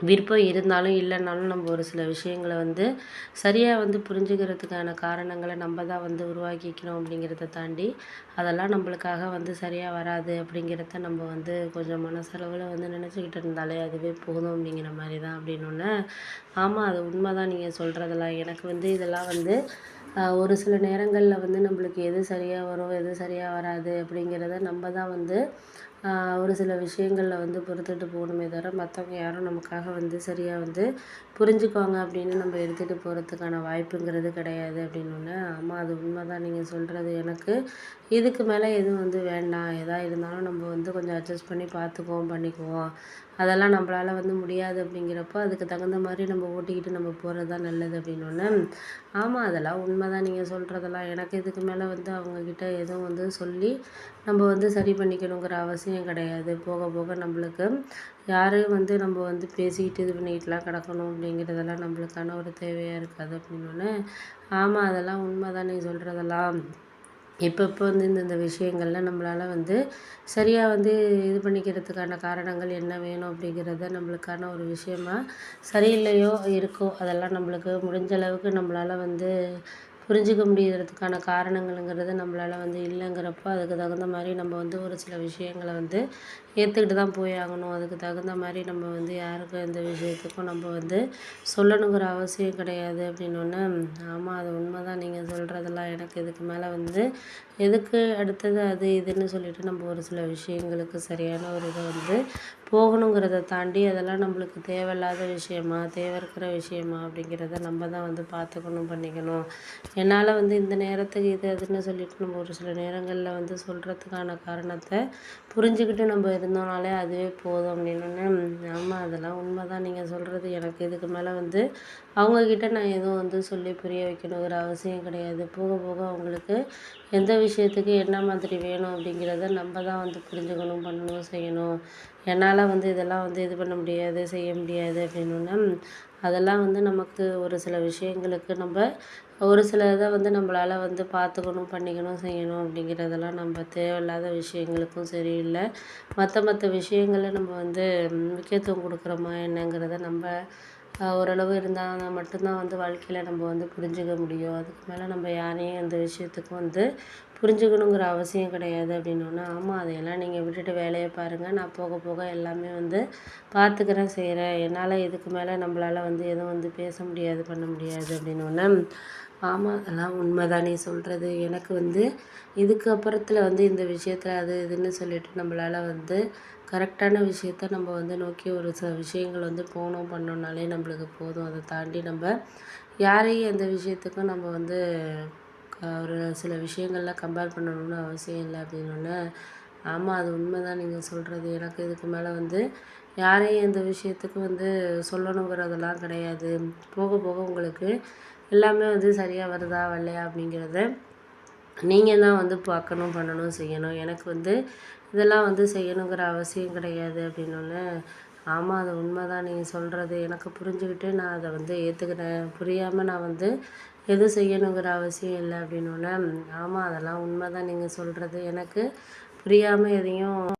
விருப்பம் இருந்தாலும் இல்லைனாலும் நம்ம ஒரு சில விஷயங்களை வந்து சரியாக வந்து புரிஞ்சுக்கிறதுக்கான காரணங்களை நம்ம தான் வந்து உருவாக்கிக்கணும் அப்படிங்கிறத தாண்டி அதெல்லாம் நம்மளுக்காக வந்து சரியாக வராது அப்படிங்கிறத நம்ம வந்து கொஞ்சம் மனசளவில் வந்து நினச்சிக்கிட்டு இருந்தாலே அதுவே போதும் அப்படிங்கிற மாதிரி தான் அப்படின்னு ஆமாம் அது உண்மை தான் நீங்கள் சொல்கிறதெல்லாம் எனக்கு வந்து இதெல்லாம் வந்து ஒரு சில நேரங்களில் வந்து நம்மளுக்கு எது சரியாக வரும் எது சரியாக வராது அப்படிங்கிறத நம்ம தான் வந்து ஒரு சில விஷயங்களில் வந்து பொறுத்துட்டு போகணுமே தவிர மற்றவங்க யாரும் நமக்காக வந்து சரியாக வந்து புரிஞ்சுக்குவாங்க அப்படின்னு நம்ம எடுத்துகிட்டு போகிறதுக்கான வாய்ப்புங்கிறது கிடையாது அப்படின்னோடனே ஆமாம் அது உண்மை தான் நீங்கள் சொல்கிறது எனக்கு இதுக்கு மேலே எதுவும் வந்து வேண்டாம். எதாக இருந்தாலும் நம்ம வந்து கொஞ்சம் அட்ஜஸ்ட் பண்ணி பார்த்துக்குவோம் பண்ணிக்குவோம். அதெல்லாம் நம்மளால வந்து முடியாது அப்படிங்கிறப்போ அதுக்கு தகுந்த மாதிரி நம்ம ஓட்டிக்கிட்டு நம்ம போகிறது தான் நல்லது அப்படின்னோடனே ஆமாம் அதெல்லாம் உண்மை தான் நீங்கள் சொல்கிறதெல்லாம் எனக்கு இதுக்கு மேலே வந்து அவங்கக்கிட்ட எதுவும் வந்து சொல்லி நம்ம வந்து சரி பண்ணிக்கணுங்கிற அவசியம் கிடையாது. போக போக நம்மளுக்கு யாரையும் வந்து நம்ம வந்து பேசிக்கிட்டு இது பண்ணிக்கிட்டுலாம் கிடக்கணும் அப்படிங்கிறதெல்லாம் நம்மளுக்கான ஒரு தேவையாக இருக்காது அப்படின்னோடனே ஆமாம் அதெல்லாம் உண்மை தான் நீ சொல்கிறதெல்லாம் இப்போ வந்து இந்தந்த விஷயங்கள்லாம் நம்மளால் வந்து சரியாக வந்து இது பண்ணிக்கிறதுக்கான காரணங்கள் என்ன வேணும் அப்படிங்கிறத நம்மளுக்கான ஒரு விஷயமா சரியில்லையோ இருக்கோ அதெல்லாம் நம்மளுக்கு முடிஞ்ச அளவுக்கு நம்மளால் வந்து புரிஞ்சிக்க முடியறதுக்கான காரணங்களுங்கிறது நம்மளால் வந்து இல்லைங்கிறப்போ அதுக்கு தகுந்த மாதிரி நம்ம வந்து ஒரு சில விஷயங்களை வந்து ஏற்றுக்கிட்டு தான் போய் ஆகணும். அதுக்கு தகுந்த மாதிரி நம்ம வந்து யாருக்கும் எந்த விஷயத்துக்கும் நம்ம வந்து சொல்லணுங்கிற அவசியம் கிடையாது அப்படின்னோடனே ஆமாம் அது உண்மை தான் நீங்கள் சொல்கிறதெல்லாம் எனக்கு இதுக்கு மேலே வந்து எதுக்கு அடுத்தது அது இதுன்னு சொல்லிட்டு நம்ம ஒரு சில விஷயங்களுக்கு சரியான ஒரு இதை வந்து போகணுங்கிறத தாண்டி அதெல்லாம் நம்மளுக்கு தேவையில்லாத விஷயமா தேவை இருக்கிற விஷயமா அப்படிங்கிறத நம்ம தான் வந்து பார்த்துக்கணும் பண்ணிக்கணும். என்னால் வந்து இந்த நேரத்துக்கு இது அதுன்னு சொல்லிட்டு நம்ம ஒரு சில நேரங்களில் வந்து சொல்கிறதுக்கான காரணத்தை புரிஞ்சுக்கிட்டு நம்ம இருந்தோம்னாலே அதுவே போதும் அப்படின்னோடனே ஆமாம் அதெல்லாம் உண்மை தான் நீங்கள் சொல்கிறது எனக்கு இதுக்கு மேலே வந்து அவங்கக்கிட்ட நான் எதுவும் வந்து சொல்லி புரிய வைக்கணுங்கிற அவசியம் கிடையாது. போக போக அவங்களுக்கு எந்த விஷயத்துக்கு என்ன மாதிரி வேணும் அப்படிங்கிறத நம்ம தான் வந்து புரிஞ்சுக்கணும் பண்ணணும் செய்யணும். என்னால் வந்து இதெல்லாம் வந்து இது பண்ண முடியாது செய்ய முடியாது அப்படின்னோடனே அதெல்லாம் வந்து நமக்கு ஒரு சில விஷயங்களுக்கு நம்ம ஒரு சில இதை வந்து நம்மளால் வந்து பார்த்துக்கணும் பண்ணிக்கணும் செய்யணும் அப்படிங்கிறதெல்லாம் நம்ம தேவையில்லாத விஷயங்களுக்கும் சரியில்லை மற்ற மற்ற விஷயங்களை நம்ம வந்து முக்கியத்துவம் கொடுக்குறோமா என்னங்கிறத நம்ம ஓரளவு இருந்தால் மட்டும்தான் வந்து வாழ்க்கையில் நம்ம வந்து புரிஞ்சுக்க முடியும். அதுக்கு மேலே நம்ம யாரையும் அந்த விஷயத்துக்கும் வந்து புரிஞ்சுக்கணுங்கிற அவசியம் கிடையாது அப்படின்னோடனே ஆமாம் அதையெல்லாம் நீங்கள் விட்டுட்டு வேலையை பாருங்கள் நான் போக போக எல்லாமே வந்து பார்த்துக்கிறேன் செய்கிறேன் என்னால் இதுக்கு மேலே நம்மளால் வந்து எதுவும் வந்து பேச முடியாது பண்ண முடியாது அப்படின்னோடனே ஆமாம் அதெல்லாம் உண்மை தான் நீ சொல்கிறது எனக்கு வந்து இதுக்கு அப்புறத்தில் வந்து இந்த விஷயத்தில் அது இதுன்னு சொல்லிட்டு நம்மளால் வந்து கரெக்டான விஷயத்த நம்ம வந்து நோக்கி ஒரு சில விஷயங்கள் வந்து போகணும் பண்ணோம்னாலே நம்மளுக்கு போதும். அதை தாண்டி நம்ம யாரையும் எந்த விஷயத்துக்கும் நம்ம வந்து ஒரு சில விஷயங்களில் கம்பேர் பண்ணணும்னு அவசியம் இல்லை அப்படின்னோடனே ஆமாம் அது உண்மை தான் நீங்கள் சொல்கிறது எனக்கு இதுக்கு மேலே வந்து யாரையும் இந்த விஷயத்துக்கு வந்து சொல்லணுங்கிறதெல்லாம் கிடையாது. போக போக உங்களுக்கு எல்லாமே வந்து சரியாக வருதா வரலையா அப்படிங்கிறத நீங்கள் தான் வந்து பார்க்கணும் பண்ணணும் செய்யணும். எனக்கு வந்து இதெல்லாம் வந்து செய்யணுங்கிற அவசியம் கிடையாது அப்படின்னோடனே ஆமாம் அது உண்மை தான் நீங்கள் சொல்கிறது எனக்கு புரிஞ்சுக்கிட்டு நான் அதை வந்து ஏற்றுக்கிறேன் புரியாமல் நான் வந்து எதுவும் செய்யணுங்கிற அவசியம் இல்லை அப்படின்னோடனே ஆமாம் அதெல்லாம் உண்மை தான் நீங்கள் சொல்கிறது எனக்கு புரியாமல் எதையும்